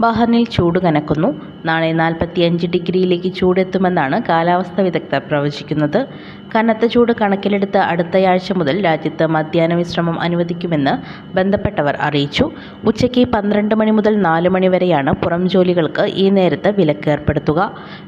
ബഹ്റിനിൽ ചൂട് കനക്കുന്നു. നാളെ നാൽപ്പത്തിയഞ്ച് ഡിഗ്രിയിലേക്ക് ചൂടെത്തുമെന്നാണ് കാലാവസ്ഥാ വിദഗ്ധർ പ്രവചിക്കുന്നത്. കനത്ത ചൂട് കണക്കിലെടുത്ത് അടുത്തയാഴ്ച മുതൽ രാജ്യത്ത് മധ്യാഹ്ന വിശ്രമം അനുവദിക്കുമെന്ന് ബന്ധപ്പെട്ടവർ അറിയിച്ചു. ഉച്ചയ്ക്ക് പന്ത്രണ്ട് മണി മുതൽ നാല് മണി വരെയാണ് പുറം ജോലികൾക്ക് ഈ നേരത്ത് വിലക്ക് ഏർപ്പെടുത്തുക.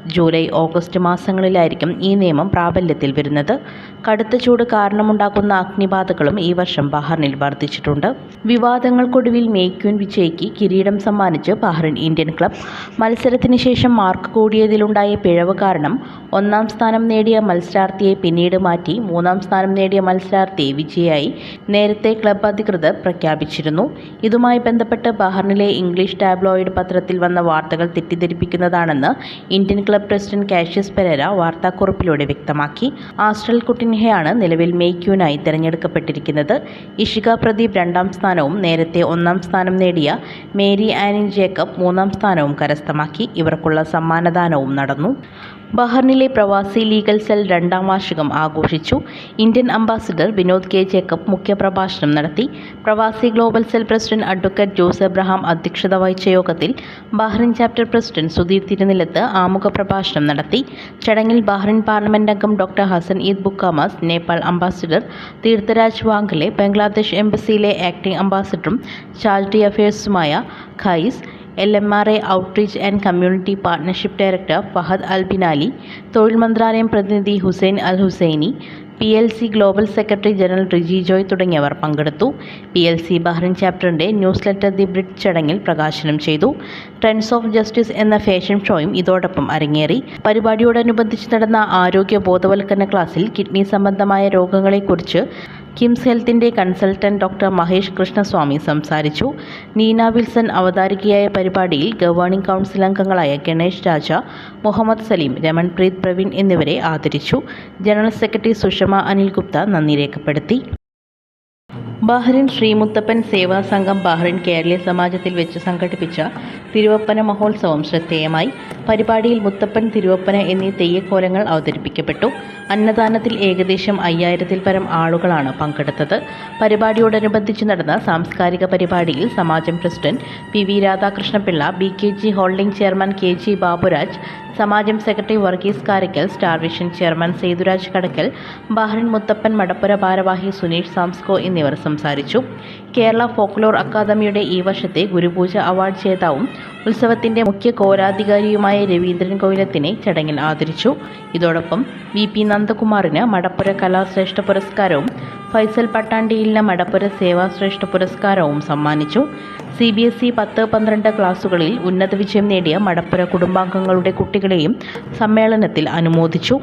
ജൂലൈ ഓഗസ്റ്റ് മാസങ്ങളിലായിരിക്കും ഈ നിയമം പ്രാബല്യത്തിൽ വരുന്നത്. കടുത്ത ചൂട് കാരണമുണ്ടാക്കുന്ന അഗ്നിബാധകളും ഈ വർഷം ബഹ്റിനിൽ വർദ്ധിച്ചിട്ടുണ്ട്. വിവാദങ്ങൾക്കൊടുവിൽ മേക്യൂൻ വിജയ്ക്ക് കിരീടം സമ്മാനിച്ച് ബഹ്റിൻ ഇന്ത്യൻ ക്ലബ്. മത്സരത്തിന് ശേഷം മാർക്ക് കൂടിയതിലുണ്ടായ പിഴവ് കാരണം ഒന്നാം സ്ഥാനം നേടിയ മത്സരാർത്ഥിയെ പിന്നീട് മാറ്റി മൂന്നാം സ്ഥാനം നേടിയ മത്സരാർത്ഥി വിജയായി നേരത്തെ ക്ലബ് അധികൃതർ പ്രഖ്യാപിച്ചിരുന്നു. ഇതുമായി ബന്ധപ്പെട്ട് ബഹ്റിനിലെ ഇംഗ്ലീഷ് ടാബ്ലോയിഡ് പത്രത്തിൽ വന്ന വാർത്തകൾ തെറ്റിദ്ധരിപ്പിക്കുന്നതാണെന്ന് Indian club president Cassius Pereira വാർത്താക്കുറിപ്പിലൂടെ വ്യക്തമാക്കി. ആസ്ട്രൽ കുട്ടിൻഹയാണ് നിലവിൽ മേക്യൂനായി തിരഞ്ഞെടുക്കപ്പെട്ടിരിക്കുന്നത്. ഇഷിക പ്രദീപ് രണ്ടാം സ്ഥാനവും നേരത്തെ ഒന്നാം സ്ഥാനം നേടിയ മേരി ആനിൻ ജേക്കബ് മൂന്നാം സ്ഥാനവും കരസ്ഥമാക്കി. ഇവർക്കുള്ള സമ്മാനദാനവും നടന്നു. ബഹ്റിനിലെ പ്രവാസി ലീഗൽ സെൽ രണ്ടാം വാർഷികം ആഘോഷിച്ചു. Indian ambassador Vinod K. Jacob മുഖ്യപ്രഭാഷണം നടത്തി. Pravasi global cell president advocate Jose Abraham അധ്യക്ഷത വഹിച്ച യോഗത്തിൽ Bahrain chapter president Sudheer Thirunilath ആമുഖ പ്രഭാഷണം നടത്തി. ചടങ്ങിൽ ബഹ്റിൻ പാർലമെന്റ് അംഗം doctor Hasan Eid Bukhamas Nepal ambassador Tirtharaj Wagle Bangladesh എംബസിയിലെ acting അംബാസിഡറും charity അഫയേഴ്സുമായ Qais L M R A outreach and community partnership director Fahad Al Binali തൊഴിൽ മന്ത്രാലയം പ്രതിനിധി Hussain Al Husaini P L C global secretary general Riji Joy തുടങ്ങിയവർ പങ്കെടുത്തു. P L C Bahrain ചാപ്റ്ററിന്റെ newsletter the bridge ചടങ്ങിൽ പ്രകാശനം ചെയ്തു. Trends of justice എന്ന ഫാഷൻ ഷോയും ഇതോടൊപ്പം അരങ്ങേറി. പരിപാടിയോടനുബന്ധിച്ച് നടന്ന ആരോഗ്യ ബോധവൽക്കരണ ക്ലാസ്സിൽ കിഡ്നി സംബന്ധമായ രോഗങ്ങളെക്കുറിച്ച് കിംസ് ഹെൽത്തിന്റെ കൺസൾട്ടന്റ് ഡോക്ടർ മഹേഷ് കൃഷ്ണസ്വാമി സംസാരിച്ചു. നീന വിൽസൺ അവതാരികയായ പരിപാടിയിൽ ഗവേണിംഗ് കൗൺസിൽ അംഗങ്ങളായ ഗണേഷ് രാജ മുഹമ്മദ് സലീം രമൺപ്രീത് പ്രവീൺ എന്നിവരെ ആദരിച്ചു. ജനറൽ സെക്രട്ടറി സുഷമ അനിൽ ഗുപ്ത നന്ദി രേഖപ്പെടുത്തി. ബഹ്റിൻ ശ്രീമുത്തപ്പൻ സേവാ സംഘം ബഹ്റിൻ കേരളീയ സമാജത്തിൽ വെച്ച് സംഘടിപ്പിച്ച തിരുവപ്പന മഹോത്സവം ശ്രദ്ധേയമായി. പരിപാടിയിൽ മുത്തപ്പൻ തിരുവപ്പന എന്നീ തെയ്യക്കോലങ്ങൾ അവതരിപ്പിക്കപ്പെട്ടു. അന്നദാനത്തിൽ ഏകദേശം അയ്യായിരത്തിൽ പരം ആളുകളാണ് പങ്കെടുത്തത്. പരിപാടിയോടനുബന്ധിച്ച് നടന്ന സാംസ്കാരിക പരിപാടിയിൽ Samajam president P V Radhakrishnapillai B K G holding chairman K G Baburaj Samajam secretary Varghese Karakkal star vision chairman Sethuraj Kadakkal Bahrain Muthappan Madappura ഭാരവാഹി സുനീഷ് സാംസ്കോ എന്നിവർ സംസാരിച്ചു. കേരള ഫോക്ലോർ അക്കാദമിയുടെ ഈ വർഷത്തെ ഗുരുപൂജ അവാർഡ് ജേതാവും ഉത്സവത്തിന്റെ മുഖ്യ കോരാധികാരിയുമായ രവീന്ദ്രൻ കോയിലത്തിനെ ചടങ്ങിൽ ആദരിച്ചു. ഇതോടൊപ്പം വി പി നന്ദകുമാറിന് മടപ്പുര കലാശ്രേഷ്ഠ പുരസ്കാരവും ഫൈസൽ പട്ടാണ്ടിയിലിന് മടപ്പുര സേവാശ്രേഷ്ഠ പുരസ്കാരവും സമ്മാനിച്ചു. സി ബി എസ് ഇ പത്ത് പന്ത്രണ്ട് ക്ലാസുകളിൽ ഉന്നത വിജയം നേടിയ മടപ്പുര കുടുംബാംഗങ്ങളുടെ കുട്ടികളെയും സമ്മേളനത്തിൽ അനുമോദിച്ചു.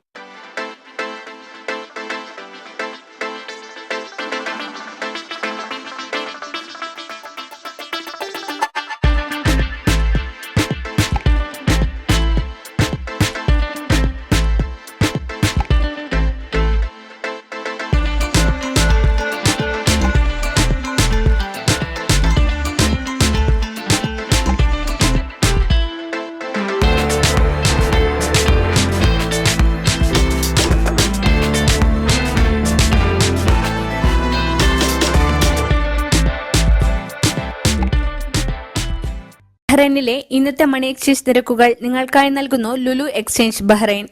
ബഹ്റൈനിലെ ഇന്നത്തെ മണി എക്സ്ചേഞ്ച് നിരക്കുകൾ നിങ്ങൾക്കായി നൽകുന്നു ലുലു എക്സ്ചേഞ്ച് ബഹ്റൈൻ.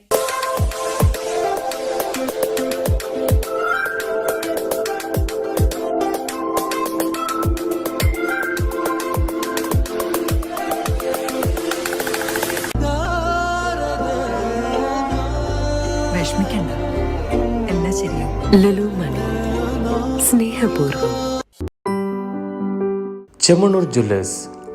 വിഷമിക്കണ്ട. എല്ലാം ശരിയാവും. ലുലു മണി. സ്നേഹപൂർവം. ചെമ്മണ്ണൂർ ജ്വല്ലേഴ്സ്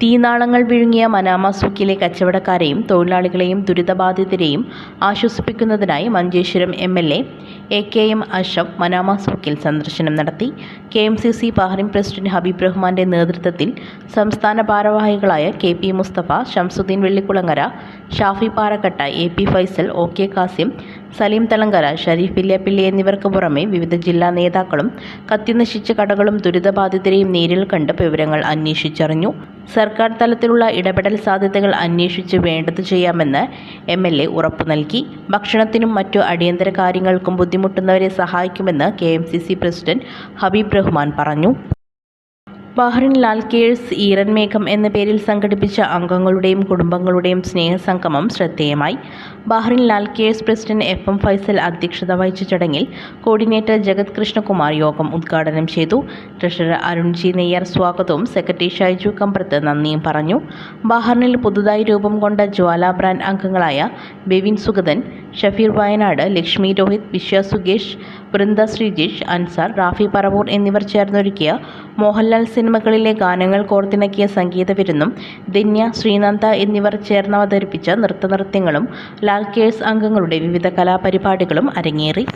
തീനാളങ്ങൾ വിഴുങ്ങിയ മനാമ സൂക്കിലെ കച്ചവടക്കാരെയും തൊഴിലാളികളെയും ദുരിതബാധിതരെയും ആശ്വസിപ്പിക്കുന്നതിനായി Manjeshwaram M L A A K M Ashraf Manama സൂക്കിൽ സന്ദർശനം നടത്തി. K M C C Bahrain president Habeeb റഹ്മാന്റെ നേതൃത്വത്തിൽ സംസ്ഥാന ഭാരവാഹികളായ K P Musthafa Shamsuddeen Vellikulangara Shafi Parakkatta A P Faisal O K Kasim Saleem Thalangara Shareef Pillepilly എന്നിവർക്ക് പുറമെ വിവിധ ജില്ലാ നേതാക്കളും കത്തിനശിച്ച കടകളും ദുരിതബാധിതരെയും നേരിൽ കണ്ട് വിവരങ്ങൾ അന്വേഷിച്ചറിഞ്ഞു. സർക്കാർ തലത്തിലുള്ള ഇടപെടൽ സാധ്യതകൾ അന്വേഷിച്ച് വേണ്ടത് ചെയ്യാമെന്ന് എം എൽ എ ഉറപ്പു നൽകി. ഭക്ഷണത്തിനും മറ്റു അടിയന്തര കാര്യങ്ങൾക്കും ബുദ്ധിമുട്ടുന്നവരെ സഹായിക്കുമെന്ന് K M C C president Habeeb Rahman പറഞ്ഞു. ബഹ്റിൻ ലാൽക്കേഴ്സ് ഈറൻ മേഘം എന്ന പേരിൽ സംഘടിപ്പിച്ച അംഗങ്ങളുടെയും കുടുംബങ്ങളുടെയും സ്നേഹസംഗമം ശ്രദ്ധേയമായി. Bahrain cares president F M Faisal അധ്യക്ഷത വഹിച്ച ചടങ്ങിൽ കോർഡിനേറ്റർ ജഗത് കൃഷ്ണകുമാർ യോഗം ഉദ്ഘാടനം ചെയ്തു. ട്രഷറർ അരുൺ ജി നെയ്യർ സ്വാഗതവും സെക്രട്ടറി ഷൈജു കമ്പ്രത്ത് നന്ദിയും പറഞ്ഞു. ബഹ്റിനിൽ പുതുതായി രൂപം കൊണ്ട ജ്വാല ബ്രാൻഡ് അംഗങ്ങളായ ബെവിൻ സുഗതൻ ഷഫീർ വയനാട് ലക്ഷ്മി രോഹിത് വിശ്വ സുഗേഷ് വൃന്ദ ശ്രീജിഷ് അൻസാർ റാഫി പറവൂർ എന്നിവർ ചേർന്നൊരുക്കിയ മോഹൻലാൽ സിനിമകളിലെ ഗാനങ്ങൾ കോർത്തിണക്കിയ സംഗീത വിരുന്നും ധന്യ ശ്രീനന്ദ എന്നിവർ ചേർന്ന് അവതരിപ്പിച്ച നൃത്തനൃത്യങ്ങളും ലാൽ കേഴ്സ് അംഗങ്ങളുടെ വിവിധ കലാപരിപാടികളും അരങ്ങേറി.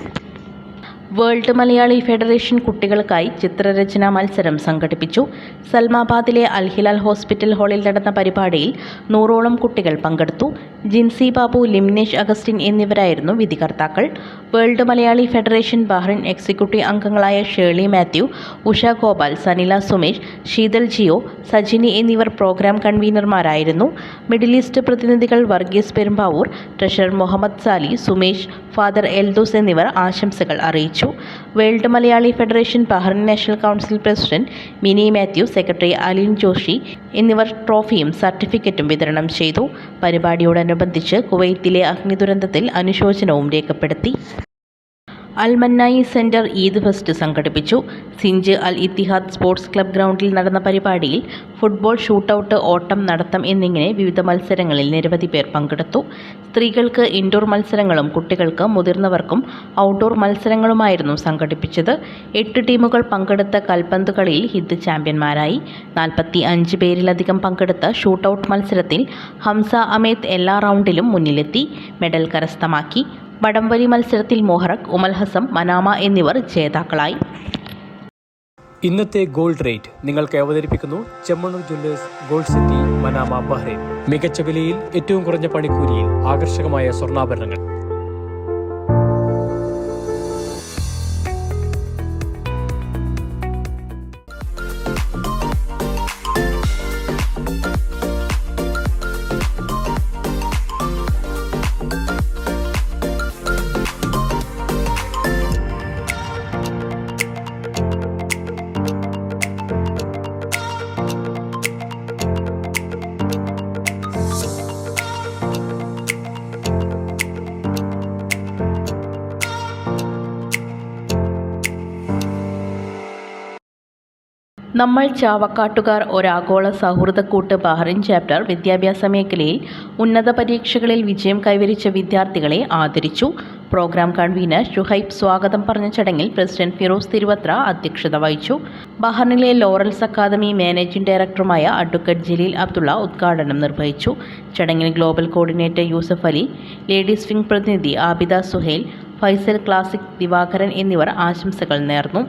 വേൾഡ് മലയാളി ഫെഡറേഷൻ കുട്ടികൾക്കായി ചിത്രരചനാ മത്സരം സംഘടിപ്പിച്ചു. സൽമാബാദിലെ അൽഹിലാൽ ഹോസ്പിറ്റൽ ഹാളിൽ നടന്ന പരിപാടിയിൽ നൂറോളം കുട്ടികൾ പങ്കെടുത്തു. ജിൻസി ബാബു ലിംനേഷ് അഗസ്റ്റിൻ എന്നിവരായിരുന്നു വിധികർത്താക്കൾ. World Malayali federation Bahrain executive അംഗങ്ങളായ ഷേർലി മാത്യു ഉഷ ഗോപാൽ സനില സുമേഷ് ശീതൽ ജിയോ സജിനി എന്നിവർ പ്രോഗ്രാം കൺവീനർമാരായിരുന്നു. മിഡിൽ ഈസ്റ്റ് പ്രതിനിധികൾ വർഗീസ് പെരുമ്പാവൂർ ട്രഷറർ മുഹമ്മദ് സാലി സുമേഷ് ഫാദർ എൽദോസ് എന്നിവർ ആശംസകൾ അറിയിച്ചു. World Malayali federation Bahrain national council president Mini Mathew secretary Alin Joshi എന്നിവർ ട്രോഫിയും സർട്ടിഫിക്കറ്റും വിതരണം ചെയ്തു. പരിപാടിയോടനുബന്ധിച്ച് കുവൈത്തിലെ അഗ്നിദുരന്തത്തിൽ അനുശോചനവും രേഖപ്പെടുത്തി. അൽമന്നായി സെന്റർ ഈദ് ഫെസ്റ്റ് സംഘടിപ്പിച്ചു. Zinj Al Ittihad sports club ഗ്രൗണ്ടിൽ നടന്ന പരിപാടിയിൽ ഫുട്ബോൾ ഷൂട്ടൌട്ട് ഓട്ടം നടത്തം എന്നിങ്ങനെ വിവിധ മത്സരങ്ങളിൽ നിരവധി പേർ പങ്കെടുത്തു. സ്ത്രീകൾക്ക് ഇൻഡോർ മത്സരങ്ങളും കുട്ടികൾക്ക് മുതിർന്നവർക്കും ഔട്ട്ഡോർ മത്സരങ്ങളുമായിരുന്നു സംഘടിപ്പിച്ചത്. എട്ട് ടീമുകൾ പങ്കെടുത്ത കൽപന്ത് കളിയിൽ ഹിന്ദ് ചാമ്പ്യന്മാരായി. നാൽപ്പത്തി അഞ്ച് പേരിലധികം പങ്കെടുത്ത ഷൂട്ടൌട്ട് മത്സരത്തിൽ ഹംസ അമേത്ത് എല്ലാ റൗണ്ടിലും മുന്നിലെത്തി മെഡൽ കരസ്ഥമാക്കി. വടംവലി മത്സരത്തിൽ മോഹറക് ഉമൽ ഹസം മനാമ എന്നിവർ ജേതാക്കളായി. ഇന്നത്തെ ഗോൾഡ് റേറ്റ് നിങ്ങൾക്ക് അവതരിപ്പിക്കുന്നു Chemmanur jewellers gold city Manama Bahrain. മികച്ച വിലയിൽ ഏറ്റവും കുറഞ്ഞ പണിക്കൂലിയിൽ ആകർഷകമായ സ്വർണാഭരണങ്ങൾ. നമ്മൾ ചാവക്കാട്ടുകാർ ഒരാഗോള സൗഹൃദക്കൂട്ട് ബഹ്റിൻ ചാപ്റ്റർ വിദ്യാഭ്യാസ മേഖലയിൽ ഉന്നത പരീക്ഷകളിൽ വിജയം കൈവരിച്ച വിദ്യാർത്ഥികളെ ആദരിച്ചു. പ്രോഗ്രാം കൺവീനർ ഷുഹൈബ് സ്വാഗതം പറഞ്ഞ ചടങ്ങിൽ പ്രസിഡന്റ് ഫിറോസ് തിരുവത്ര അധ്യക്ഷത വഹിച്ചു. ബഹ്റിനിലെ ലോറൽസ് അക്കാദമി മാനേജിംഗ് ഡയറക്ടറുമായ അഡ്വക്കേറ്റ് ജലീൽ അബ്ദുള്ള ഉദ്ഘാടനം നിർവഹിച്ചു. ചടങ്ങിൽ global coordinator Yousuf Ali ladies wing പ്രതിനിധി ആബിദ സുഹേൽ ഫൈസൽ ക്ലാസിക് ദിവാകരൻ എന്നിവർ ആശംസകൾ നേർന്നു.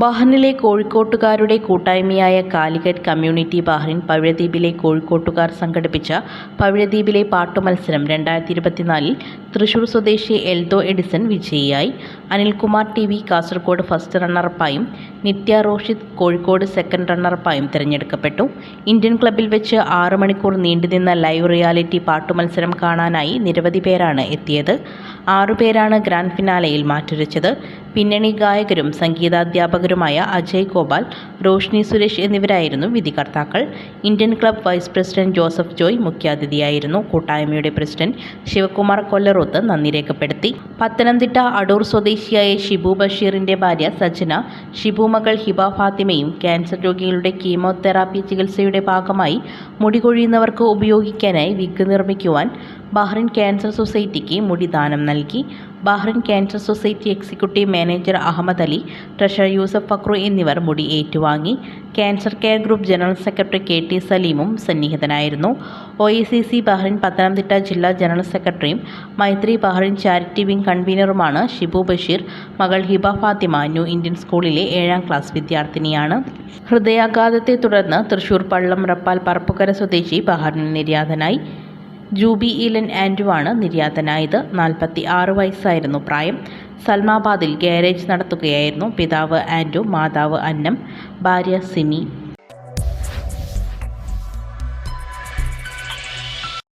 ബഹ്റിനിലെ കോഴിക്കോട്ടുകാരുടെ കൂട്ടായ്മയായ കാലിക്കറ്റ് കമ്മ്യൂണിറ്റി ബഹ്റിൻ പവിഴദ്വീപിലെ കോഴിക്കോട്ടുകാർ സംഘടിപ്പിച്ച പവിഴദ്വീപിലെ പാട്ടുമത്സരം രണ്ടായിരത്തി ഇരുപത്തിനാലിൽ തൃശൂർ സ്വദേശി Eldho Edison വിജയിയായി. Anilkumar T V Kasaragod first റണ്ണറപ്പായും Nithya Roshid Kozhikode second റണ്ണറപ്പായും തിരഞ്ഞെടുക്കപ്പെട്ടു. ഇന്ത്യൻ ക്ലബിൽ വെച്ച് ആറ് മണിക്കൂർ നീണ്ടുനിന്ന ലൈവ് റിയാലിറ്റി പാട്ടുമത്സരം കാണാനായി നിരവധി പേരാണ് എത്തിയത്. ആറുപേരാണ് ഗ്രാൻഡ് ഫിനാലയിൽ മാറ്റുരച്ചത് പിന്നണി ഗായകരും സംഗീതാധ്യാപകരുമായ അജയ് ഗോപാൽ റോഷ്നി സുരേഷ് എന്നിവരായിരുന്നു വിധികർത്താക്കൾ. Indian club vice president Joseph Joy മുഖ്യാതിഥിയായിരുന്നു. കൂട്ടായ്മയുടെ പ്രസിഡന്റ് ശിവകുമാർ കൊല്ലറോത്ത് നന്ദി രേഖപ്പെടുത്തി. പത്തനംതിട്ട അടൂർ സ്വദേശിയായ ഷിബു ബഷീറിന്റെ ഭാര്യ സജന ഷിബു മകൾ ഹിബ ഫാത്തിമയും ക്യാൻസർ രോഗികളുടെ കീമോതെറാപ്പി ചികിത്സയുടെ ഭാഗമായി മുടി കൊഴിയുന്നവർക്ക് ഉപയോഗിക്കാനായി വിഗ് നിർമ്മിക്കുവാൻ ബഹ്റിൻ ക്യാൻസർ സൊസൈറ്റിക്ക് മുടി ദാനം നൽകി. Bahrain cancer society executive manager Ahmed Ali treasurer Yousuf Fakhro എന്നിവർ മുടി ഏറ്റുവാങ്ങി. Cancer care group general secretary K T സലീമും സന്നിഹിതനായിരുന്നു. O I C C Bahrain Pathanamthitta ജില്ലാ ജനറൽ സെക്രട്ടറിയും മൈത്രി ബഹ്റിൻ ചാരിറ്റി വിംഗ് കൺവീനറുമാണ് ഷിബു ബഷീർ. മകൾ ഹിബ ഫാത്തിമ ന്യൂ ഇന്ത്യൻ സ്കൂളിലെ ഏഴാം ക്ലാസ് വിദ്യാർത്ഥിനിയാണ്. ഹൃദയാഘാതത്തെ തുടർന്ന് തൃശൂർ പള്ളം റപ്പാൽ പറപ്പുകര സ്വദേശി ബഹ്റിന് നിര്യാതനായി. ജൂബി ഇലൻ ആൻഡുവാണ് നിര്യാതനായത്. നാൽപ്പത്തി ആറ് വയസ്സായിരുന്നു പ്രായം. സൽമാബാദിൽ ഗാരേജ് നടത്തുകയായിരുന്നു. പിതാവ് ആൻഡു മാതാവ് അന്നം ഭാര്യ സിമി.